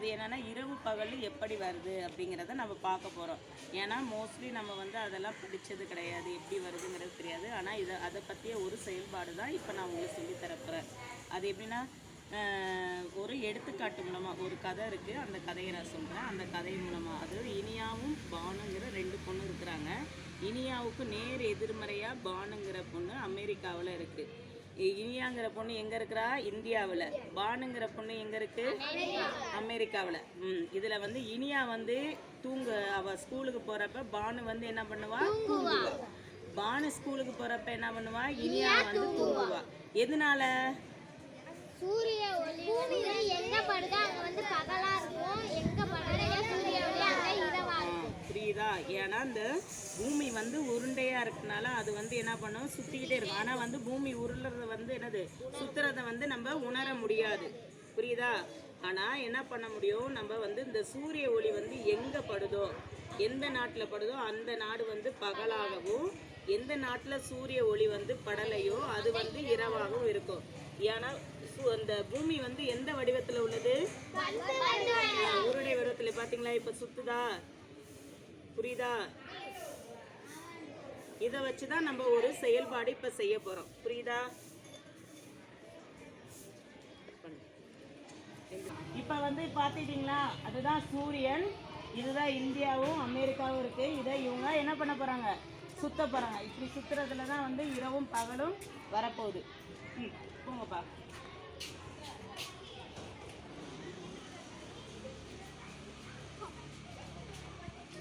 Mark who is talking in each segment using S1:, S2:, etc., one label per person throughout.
S1: அது என்னென்னா இரவு பகல் எப்படி வருது அப்படிங்கிறத நம்ம பார்க்க போகிறோம் ஏன்னா மோஸ்ட்லி நம்ம வந்து அதெல்லாம் பிடிச்சது கிடையாது எப்படி வருதுங்கிறது தெரியாது. ஆனால் இதை அதை பற்றிய ஒரு செயல்பாடு தான் இப்போ நான் உங்களுக்கு சொல்லி தரப்போகிறேன் அது எப்படின்னா ஒரு எடுத்துக்காட்டு மூலமாக ஒரு கதை இருக்குது அந்த கதையை நான் சொல்கிறேன் அந்த கதை மூலமாக அதாவது இனியாவும் பானுங்கிற ரெண்டு பொண்ணு இருக்கிறாங்க. இனியாவுக்கு நேர் எதிர்மறையாக பானுங்கிற பொண்ணு அமெரிக்காவில் இருக்குது இனியாங்கிற பொண்ணு எங்க இருக்கிறா? இந்தியாவில். பானுங்கிற பொண்ணு எங்க இருக்கு? அமெரிக்காவில். ம் இதுல வந்து இனியா வந்து தூங்க அவ ஸ்கூலுக்கு போறப்ப பானு வந்து என்ன பண்ணுவா? தூங்குவா. பானு ஸ்கூலுக்கு போறப்ப என்ன பண்ணுவா? இனியா வந்து தூங்குவா. எதனால?
S2: சூரிய ஒளி வந்து எங்க படுதோ அங்க வந்து பகலா இருக்கும் எங்க படுதோ சூரிய ஒளி அங்க இரவா
S1: ஆ, புரியுதா ஏன்னா இந்த பூமி வந்து உருண்டையா இருக்கனால அது வந்து என்ன பண்ணும்? சுத்திக்கிட்டே இருக்கும். ஆனா வந்து பூமி உருளுறது வந்து என்னது? சுத்துறத வந்து நம்ம உணர முடியாது. புரியுதா? ஆனா என்ன பண்ண முடியும்? நம்ம வந்து இந்த சூரிய ஒளி வந்து எங்க படுதோ எந்த நாட்டுல படுதோ அந்த நாடு வந்து பகலாகவும் எந்த நாட்டுல சூரிய ஒளி வந்து படலையோ அது வந்து இரவாகவும் இருக்கும். ஏன்னா அந்த பூமி வந்து எந்த வடிவத்துல உள்ளது? உருளை வடிவத்துல. பாத்தீங்களா? இப்ப சுத்துதா? புரியுதா? இதை வச்சு தான் நம்ம ஒரு செயல்பாடு இப்போ செய்ய போகிறோம் புரியுதா? இப்போ வந்து பார்த்துட்டிங்களா அதுதான் சூரியன் இதுதான் இந்தியாவும் அமெரிக்காவும் இருக்கு. இதை இவங்க என்ன பண்ண போறாங்க? சுத்த போறாங்க. இப்படி சுத்துறதுல தான் வந்து இரவும் பகலும் வரப்போகுது. ம் போங்கப்பா.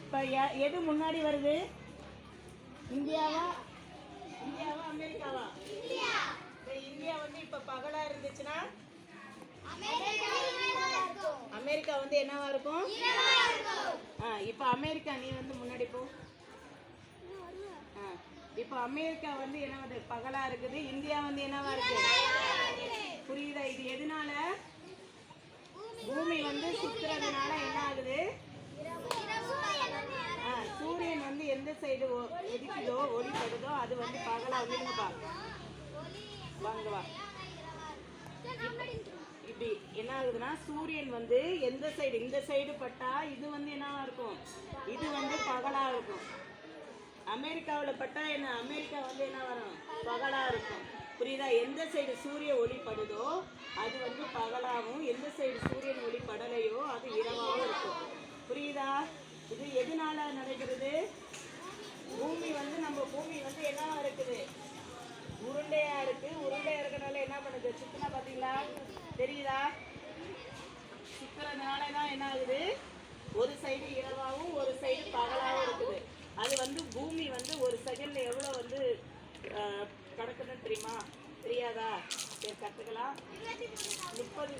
S1: இப்போ எது முன்னாடி வருது? இந்தியாவா? இந்தியாவா அமெரிக்காவா? இந்தியா. வந்து இப்ப பகலா இருந்துச்சுன்னா? அமெரிக்கா வந்து என்னவா இருக்கும்? ஆ இப்போ அமெரிக்கா நீ வந்து முன்னாடி போ. இப்போ அமெரிக்கா வந்து என்ன வந்து பகலா இருக்குது. இந்தியா வந்து என்னவா இருக்கு புரியுதா இது எதனால பூமி வந்து சுத்துறதுனால என்ன ஆகுது ஆ, சூரியன் வந்து எந்த சைடு ஒதிக்குதோ ஒளிப்படுதோ அது வந்து பகலா விழுங்கப்பா வாங்க வா. இப்படி என்ன ஆகுதுன்னா சூரியன் வந்து எந்த சைடு இந்த சைடு பட்டா இது வந்து என்னவா இருக்கும்? இது வந்து பகலா இருக்கும். அமெரிக்காவில் பட்டா என்ன? அமெரிக்கா வந்து என்ன வரும்? பகலா இருக்கும். புரியுதா? எந்த சைடு சூரிய ஒளி படுதோ அது வந்து பகலாகவும் எந்த சைடு சூரியன் ஒளி படலையோ அது இரவாகவும் இருக்கும். புரியுதா? இது எதனால நடக்கிறது? பூமி வந்து நம்ம பூமி வந்து என்னவா இருக்குது? உருண்டையா இருக்கு. உருண்டையா இருக்கனால என்ன பண்ணுது? சுத்தினா பாத்தீங்களா? தெரியுதா? சுத்துறதுனால தான் என்ன ஆகுது? ஒரு சைடு இரவாகவும் ஒரு சைடு பகலாகவும் இருக்குது. அது வந்து பூமி வந்து ஒரு செகண்ட்ல எவ்வளோ வந்து கடக்குதுன்னு தெரியுமா? தெரியாதா? சரி கற்றுக்கலாம் முப்பது